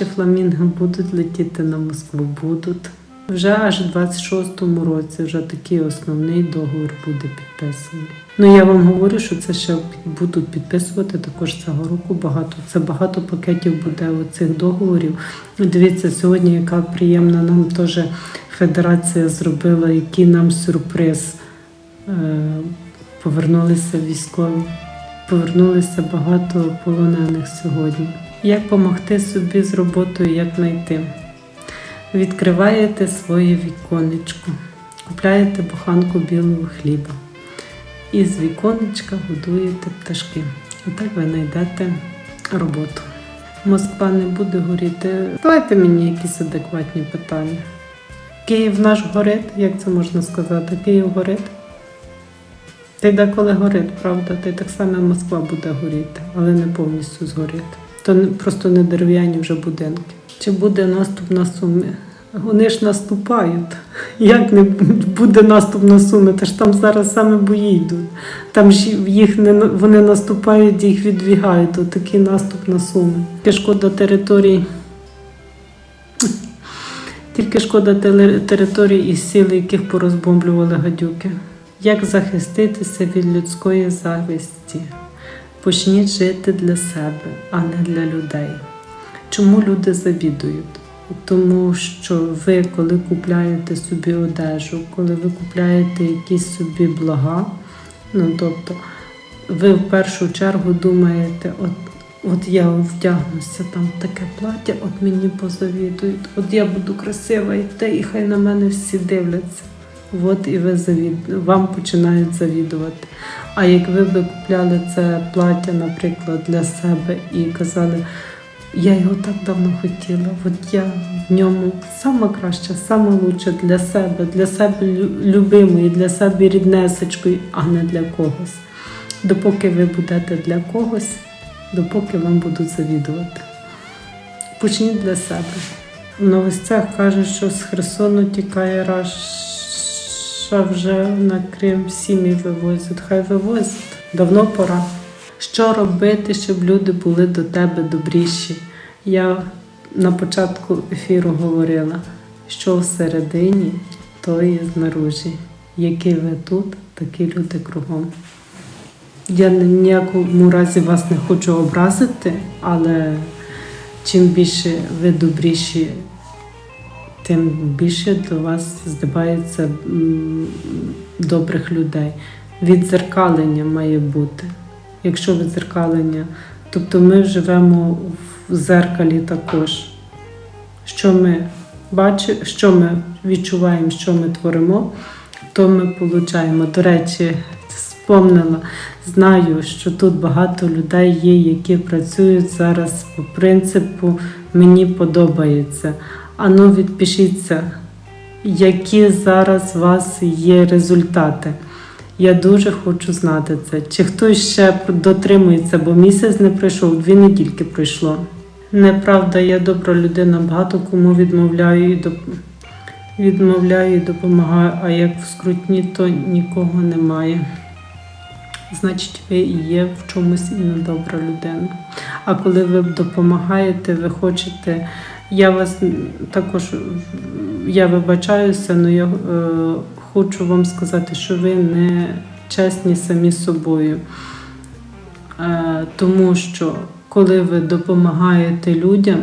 наші фламінги будуть летіти на Москву. Будуть. Вже аж в 26-му році вже такий основний договір буде підписаний. Ну я вам говорю, що це ще будуть підписувати також цього року багато. Це багато пакетів буде оцих договорів. Дивіться, сьогодні яка приємна нам теж федерація зробила, який нам сюрприз. Е, Повернулися військові, повернулися багато полонених сьогодні. Як допомогти собі з роботою, як знайти? Відкриваєте своє віконечко, купляєте буханку білого хліба і з віконечка годуєте пташки. Отак ви знайдете роботу. Москва не буде горіти. Давайте мені якісь адекватні питання. Київ наш горить, як це можна сказати? Київ горить. Й деколи горить, правда? Й так само Москва буде горіти, але не повністю згоріти. То просто не дерев'яні вже будинки. Чи буде наступ на суми? Вони ж наступають. Як не буде наступ на суми? Та ж там зараз саме бої йдуть. Там ж їх не вони наступають, їх відвігають. От такий наступ на суми. Тільки шкода територій. Тільки шкода територій і сіл, яких порозбомблювали гадюки. Як захиститися від людської зависті? Почніть жити для себе, а не для людей. Чому люди завідують? Тому що ви, коли купляєте собі одежу, коли ви купляєте якісь собі блага, ну тобто ви в першу чергу думаєте, от, от я вдягнуся там таке плаття, от мені позавідують, от я буду красива йти, і хай на мене всі дивляться. От і ви завід... вам починають завідувати. А як ви купляли це плаття, наприклад, для себе і казали, я його так давно хотіла, от я в ньому саме краще, саме лучше для себе, для себе любимої, для себе ріднесечкої, а не для когось. Допоки ви будете для когось, допоки вам будуть завідувати. Почніть для себе. В новостях кажуть, що з Херсону тікає Раша вже на Крим сім'ї вивозять. Хай вивозять. Давно пора. Що робити, щоб люди були до тебе добріші? Я на початку ефіру говорила, що всередині, то і знаружі. Які ви тут, такі люди кругом. Я ніякому разі вас не хочу образити, але чим більше ви добріші, тим більше до вас здибається добрих людей. Відзеркалення має бути. Якщо відзеркалення, тобто ми живемо в зеркалі також. Що ми бачимо, що ми відчуваємо, що ми творимо, то ми получаємо. До речі, спомнила, знаю, що тут багато людей є, які працюють зараз по принципу мені подобається. Ану, відпишіться, які зараз у вас є результати. Я дуже хочу знати це. Чи хтось ще дотримується, бо місяць не пройшов, дві недільки пройшло. Неправда, я добра людина, багато кому відмовляю і доп... відмовляю і допомагаю, а як в скрутні, то нікого немає. Значить, ви є в чомусь і недобра людина. А коли ви допомагаєте, ви хочете. Я вас також я вибачаюся, але я е, хочу вам сказати, що ви не чесні самі собою. Е, тому що коли ви допомагаєте людям,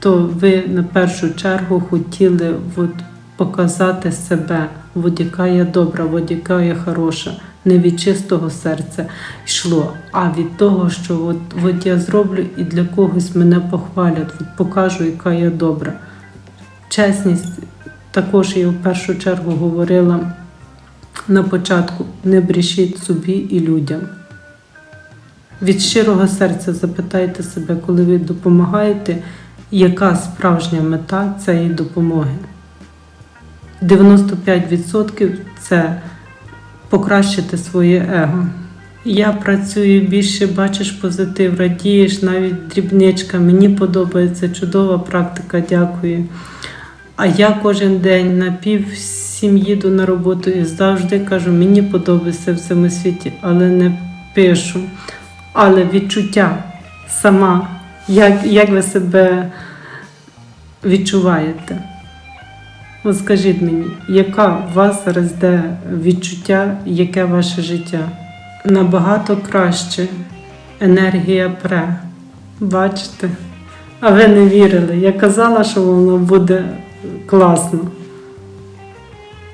то ви на першу чергу хотіли от, показати себе, от яка я добра, от яка я хороша. Не від чистого серця йшло, а від того, що от, от я зроблю і для когось мене похвалять, от покажу, яка я добра. Чесність також я в першу чергу говорила на початку: не брешіть собі і людям. Від щирого серця запитайте себе, коли ви допомагаєте, яка справжня мета цієї допомоги. 95% це покращити своє его. Я працюю більше, бачиш позитив, радієш, навіть дрібничка. Мені подобається чудова практика, дякую. А я кожен день на пів сім їду на роботу і завжди кажу, мені подобається в цьому світі, але не пишу. Але відчуття сама, як, як ви себе відчуваєте? От скажіть мені, яка вас зараз де відчуття, яке ваше життя? Набагато краще енергія пре. Бачите? А ви не вірили. Я казала, що воно буде класно.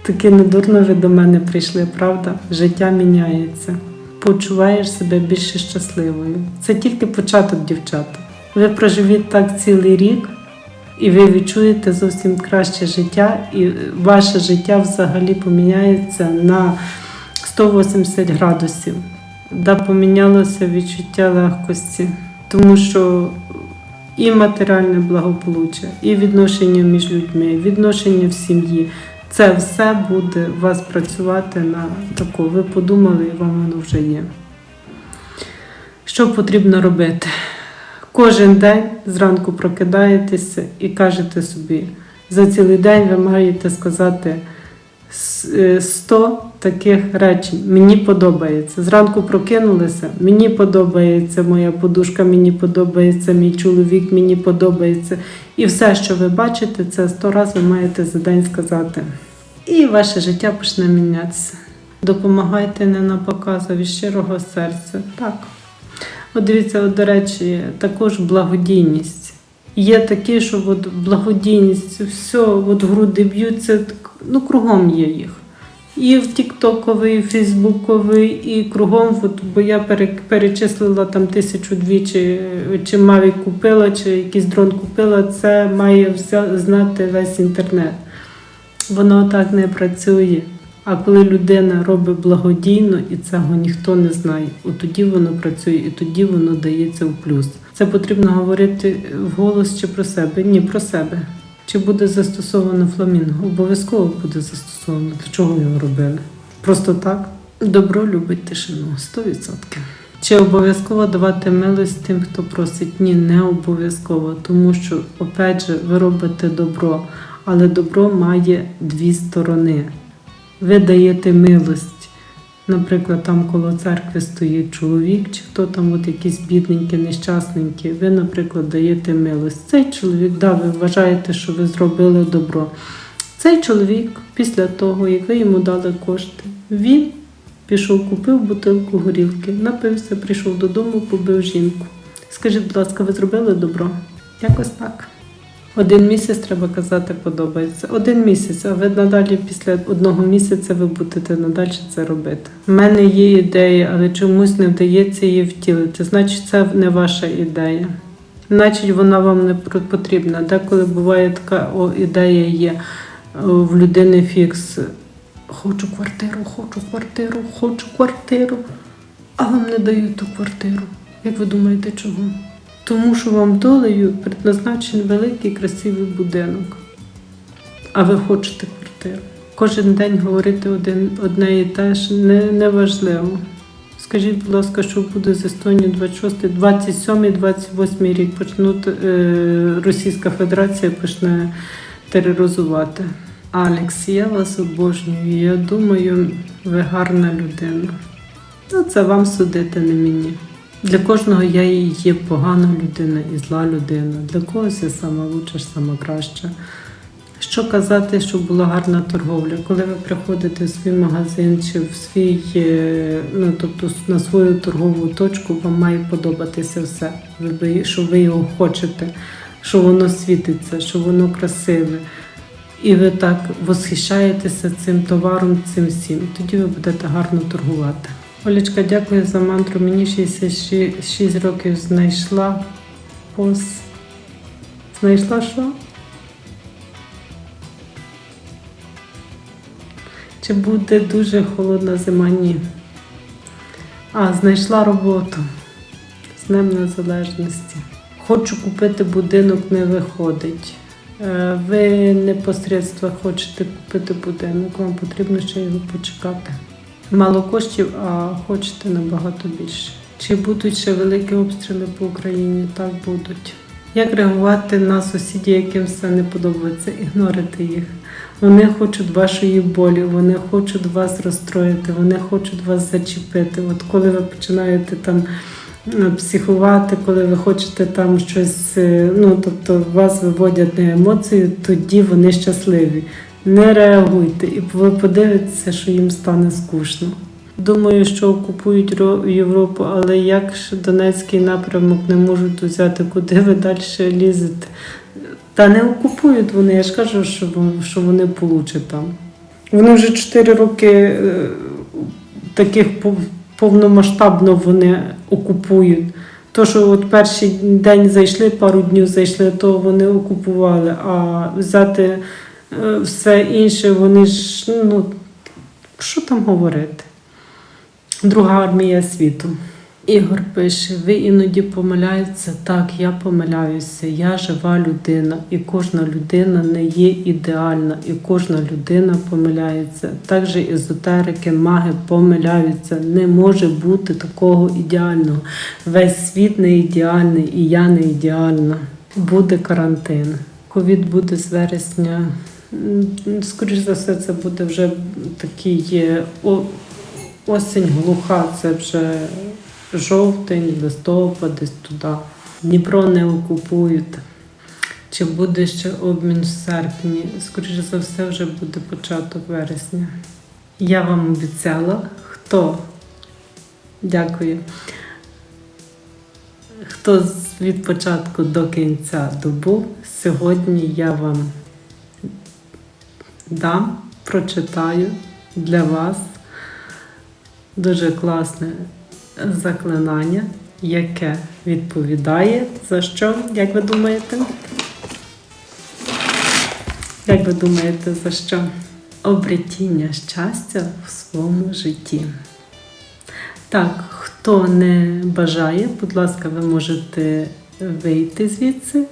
Таки недурно ви до мене прийшли, правда? Життя міняється. Почуваєш себе більше щасливою. Це тільки початок, дівчата. Ви проживіть так цілий рік, і ви відчуєте зовсім краще життя, і ваше життя взагалі поміняється на 180 градусів. Да, помінялося відчуття легкості, тому що і матеріальне благополуччя, і відношення між людьми, відношення в сім'ї. Це все буде вас працювати на таку. Ви подумали, і вам воно вже є. Що потрібно робити? Кожен день зранку прокидаєтеся і кажете собі, за цілий день ви маєте сказати с- е, 100 таких речень. Мені подобається. Зранку прокинулися, мені подобається моя подушка, мені подобається мій чоловік, мені подобається. І все, що ви бачите, це 100 разів ви маєте за день сказати. І ваше життя почне мінятися. Допомагайте не на показ, від щирого серця. Так. От дивіться, от, до речі, також благодійність. Є такі, що от благодійність, все, от груди б'ються, ну кругом є їх. І в Тіктоковий, і в Фейсбуковий, і кругом, от, бо я перечислила там тисячу дві, чи, чи Mavic купила, чи якийсь дрон купила, це має вся, знати весь інтернет. Воно так не працює. А коли людина робить благодійно і цього ніхто не знає, от тоді воно працює і тоді воно дається в плюс. Це потрібно говорити вголос чи про себе? Ні, про себе. Чи буде застосовано фламінго? Обов'язково буде застосовано. Для чого його робили? Просто так. Добро любить тишину 100%. Чи обов'язково давати милость тим, хто просить? Ні, не обов'язково, тому що, опять же, ви робите добро, але добро має дві сторони. Ви даєте милость. Наприклад, там коло церкви стоїть чоловік, чи хто там, от якісь бідненькі, нещасненькі. Ви, наприклад, даєте милость. Цей чоловік, да, ви вважаєте, що ви зробили добро. Цей чоловік, після того, як ви йому дали кошти, він пішов, купив бутилку горілки, напився, прийшов додому, побив жінку. Скажіть, будь ласка, ви зробили добро? Якось так. Один місяць треба казати подобається. Один місяць, а ви надалі після одного місяця ви будете надалі це робити. У мене є ідея, але чомусь не вдається її втілити. Значить, це не ваша ідея. Значить, вона вам не потрібна. Деколи буває така о, ідея є в людини фікс. Хочу квартиру, хочу квартиру, хочу квартиру, а вам не дають ту квартиру. Як ви думаєте, чого? Тому що вам долею предназначений великий красивий будинок. А ви хочете квартиру. Кожен день говорити один, одне і те ж не, неважливо. Скажіть, будь ласка, що буде з Естонією 26, 27, 28 рік почнуть е, Російська Федерація почне тероризувати. Алекс, я вас обожнюю. Я думаю, ви гарна людина. Ну, це вам судити, не мені. Для кожного я і є погана людина і зла людина. Для когось я сама лучша, сама краща. Що казати, що була гарна торговля? Коли ви приходите в свій магазин чи в свій, е, ну тобто на свою торгову точку, вам має подобатися все. Що ви його хочете, що воно світиться, що воно красиве. І ви так восхищаєтеся цим товаром, цим всім. Тоді ви будете гарно торгувати. Олечка, дякую за мантру. Мені 66 років знайшла пос. Знайшла що? Чи буде дуже холодна зима? Ні. А, знайшла роботу з Днем Незалежності. Хочу купити будинок, не виходить. Е, Ви непосередньо хочете купити будинок, вам потрібно ще його почекати. Мало коштів, а хочете набагато більше. Чи будуть ще великі обстріли по Україні? Так будуть. Як реагувати на сусідів, яким все не подобається? Ігнорити їх. Вони хочуть вашої болі, вони хочуть вас розстроїти, вони хочуть вас зачепити. От коли ви починаєте там е, психувати, коли ви хочете там щось, е, ну тобто вас виводять на емоції, тоді вони щасливі. Не реагуйте, і ви подивитеся, що їм стане скучно. Думаю, що окупують Європу, але як ж Донецький напрямок не можуть взяти, куди ви далі лізете? Та не окупують вони, я ж кажу, що, вони получать там. Вони вже 4 роки е, таких пов- повномасштабно вони окупують. То, що от перший день зайшли, пару днів зайшли, то вони окупували. А взяти все інше, вони ж, ну, що там говорити? Друга армія світу. Ігор пише: ви іноді помиляєтеся. Так, я помиляюся. Я жива людина, і кожна людина не є ідеальна, і кожна людина помиляється. Так же езотерики, маги помиляються. Не може бути такого ідеального. Весь світ не ідеальний, і я не ідеальна. Буде карантин. Ковід буде з вересня. М, Скоріш за все, це буде вже такий осінь глуха, це вже жовтень, листопад, десь туди. Дніпро не окупують. Чи буде ще обмін в серпні? Скоріше за все, вже буде початок вересня. Я вам обіцяла, хто дякую. Хто від початку до кінця добув, сьогодні я вам дам, прочитаю для вас дуже класне заклинання, яке відповідає за що, як ви думаєте? Як ви думаєте, за що? Обретіння щастя в своєму житті. Так, хто не бажає, будь ласка, ви можете вийти звідси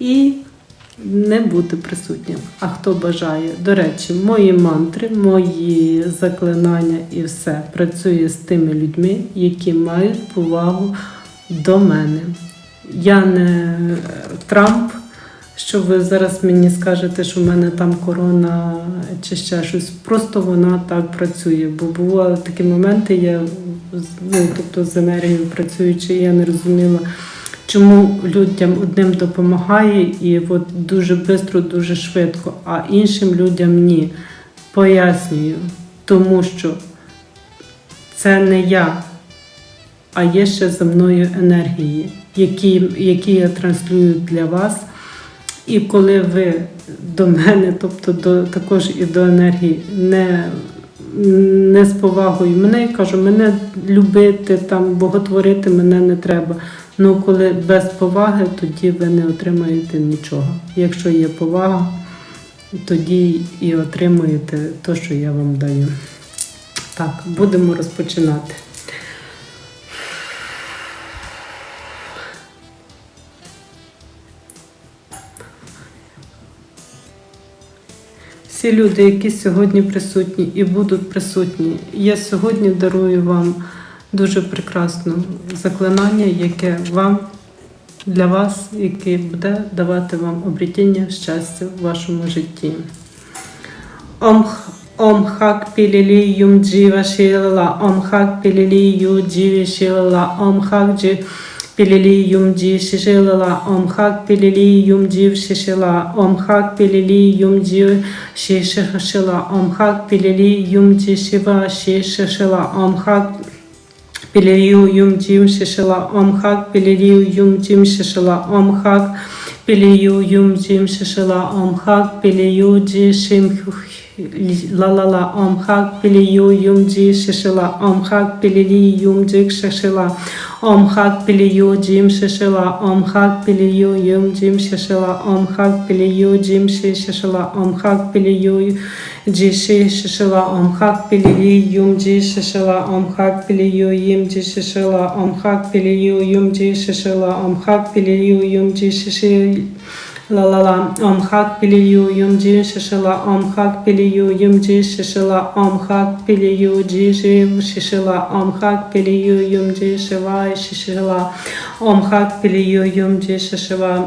і не бути присутнім. А хто бажає, до речі, мої мантри, мої заклинання і все працює з тими людьми, які мають повагу до мене. Я не Трамп, що ви зараз мені скажете, що в мене там корона чи ще щось. Просто вона так працює. Бо бували такі моменти, я ну, тобто з енергією працюючи, я не розуміла, чому людям одним допомагає і от дуже швидко, дуже швидко, а іншим людям ні. Пояснюю, тому що це не я, а є ще за мною енергії, які, які я транслюю для вас. І коли ви до мене, тобто до, також і до енергії, не, не з повагою мене, я кажу, мене любити, там, боготворити мене не треба. Ну, коли без поваги, тоді ви не отримаєте нічого. Якщо є повага, тоді і отримуєте те, що я вам даю. Так, будемо розпочинати. Всі люди, які сьогодні присутні і будуть присутні, я сьогодні дарую вам дуже прекрасне заклинання, яке вам для вас, яке буде давати вам обретіння щастя в вашому житті. Ом, х- ом хак пілілі юм джіва шілала, ом хак пілілі ю джіві шілала, ом хак джі пілілі юм джі шишилала, ом хак пілілі юм джів шишила, ом хак пілілі юм джі шишила, ом хак пілілі юм джі шива шишила, ом хак Пілію юм джім шишила, ом хак пілію юм джім шишила, ом хак пілію юм джім шишила, ом хак пілію джі шим ла-ла-ла, ом хак пілію юм джі шишила, ом хак пілілі юм джік шишила, ом хак пілію джім шишила, ом хак пілію юм джім шишила, ом хак пілію джім шишила, ом хак пілію джі шишила, ом хак пілію юм джі шишила, ом хак пілію їм джі шишила, ом хак пілію юм джі шишила, ом хак пілію юм джі шишила, La la la, om hak piliyu yum ji shishila, om hak piliyu yum ji shishila, om hak piliyu ji shiv shishila, om hak piliyu yum ji shivai shishila, om hak piliyu yum ji shishiva,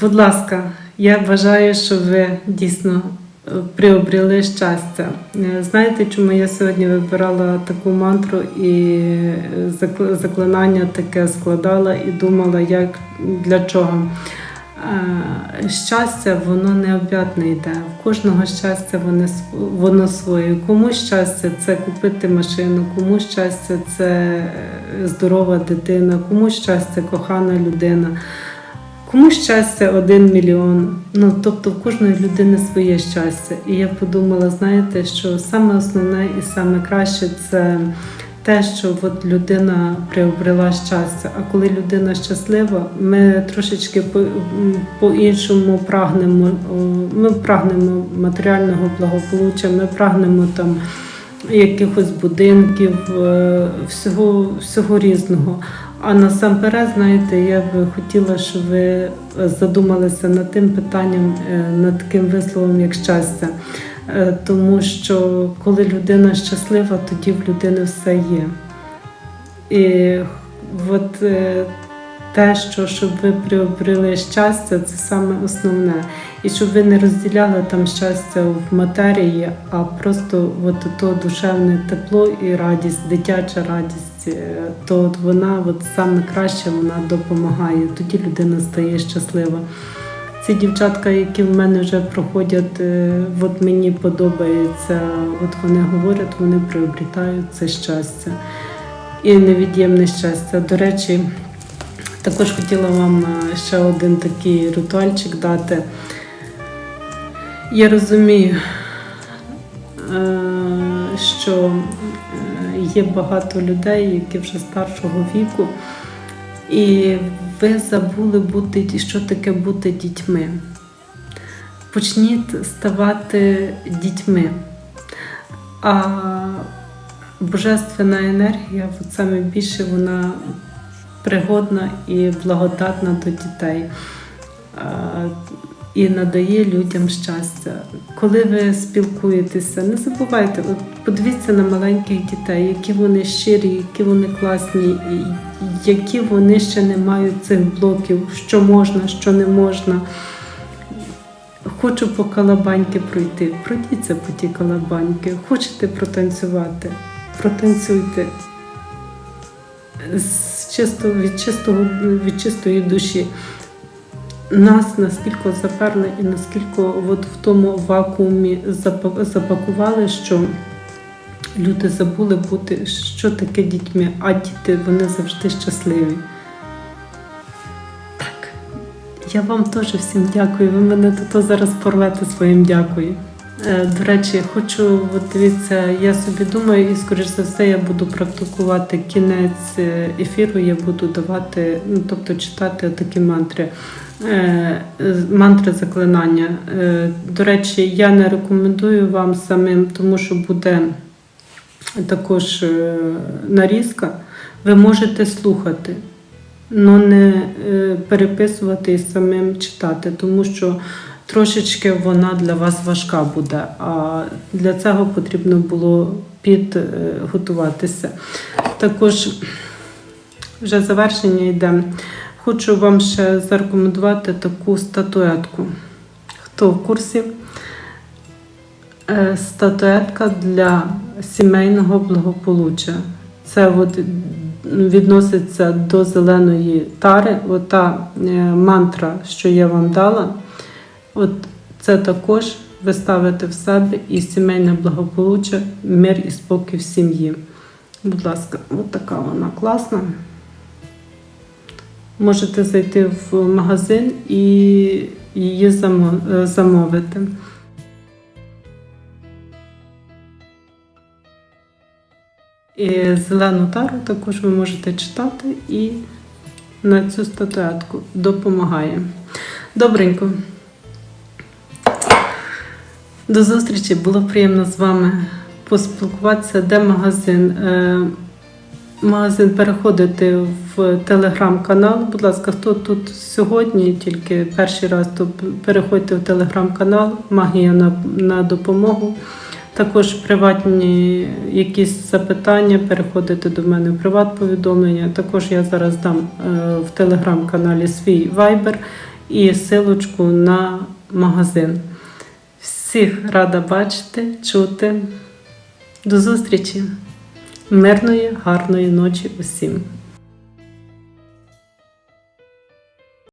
Будь ласка, я бажаю, щоб ви дійсно е, приобрели щастя. Е, Знаєте, чому я сьогодні вибирала таку мантру і е, заклинання таке складала і думала, як для чого. Щастя, воно необ'ятне йде. В кожного щастя воно, воно своє. Комусь щастя це купити машину, комусь щастя це здорова дитина, комусь щастя кохана людина. Комусь щастя один мільйон. Ну тобто в кожної людини своє щастя. І я подумала, знаєте, що саме основне і саме краще це те, що от людина приобрела щастя. А коли людина щаслива, ми трошечки по-іншому прагнемо. Ми прагнемо матеріального благополуччя, ми прагнемо там якихось будинків, е, всього, всього різного. А насамперед, знаєте, я би хотіла, щоб ви задумалися над тим питанням, е, над таким висловом, як щастя. Е, Тому що коли людина щаслива, тоді в людини все є. І от е, те, що щоб ви приобрели щастя, це саме основне. І щоб ви не розділяли там щастя в матерії, а просто от то душевне тепло і радість, дитяча радість, е, то от вона от саме краще вона допомагає. Тоді людина стає щаслива. Ці дівчатка, які в мене вже проходять, е, от мені подобається, от вони говорять, вони приобретають це щастя і невід'ємне щастя. До речі, також хотіла вам е, ще один такий ритуальчик дати. Я розумію, е, що е, є багато людей, які вже старшого віку, і ви забули бути, що таке бути дітьми. Почніть ставати дітьми. А божественна енергія, от саме більше вона пригодна і благодатна до дітей. І надає людям щастя. Коли ви спілкуєтеся, не забувайте, от подивіться на маленьких дітей, які вони щирі, які вони класні, які вони ще не мають цих блоків, що можна, що не можна. Хочу по калабаньки пройти. Пройдіться по ті калабаньки. Хочете протанцювати? Протанцюйте з чисто, від, чистого, від чистої душі. Нас наскільки заперли і наскільки от в тому вакуумі запакували, що люди забули бути, що таке дітьми, а діти вони завжди щасливі. Так, я вам теж всім дякую. Ви мене тут зараз порвете своїм дякую. Е, До речі, хочу, дивіться, я собі думаю, і скоріш за все я буду практикувати кінець е, ефіру, я буду давати, ну тобто читати такі мантри. Е, Мантри заклинання. До речі, я не рекомендую вам самим, тому що буде також нарізка. Ви можете слухати, але не переписувати і самим читати, тому що трошечки вона для вас важка буде. А для цього потрібно було підготуватися. Також вже завершення йде. Хочу вам ще зарекомендувати таку статуетку. Хто в курсі? Е, Статуетка для сімейного благополуччя. Це от відноситься до зеленої тари. Ота е, мантра, що я вам дала, от це також ви ставите в себе і сімейне благополуччя, мир і спокій в сім'ї. Будь ласка, от така вона класна. Можете зайти в магазин і її замовити. І зелену тару також ви можете читати і на цю статуетку допомагає. Добренько. До зустрічі, було приємно з вами поспілкуватися. Де магазин? Е, Магазин переходити в телеграм-канал. Будь ласка, хто тут сьогодні, тільки перший раз, то переходьте в телеграм-канал Магія на, на допомогу. Також приватні якісь запитання, переходите до мене в приват повідомлення. Також я зараз дам е, в телеграм-каналі свій вайбер і силочку на магазин. Всіх рада бачити, чути. До зустрічі! Мирної, гарної ночі усім!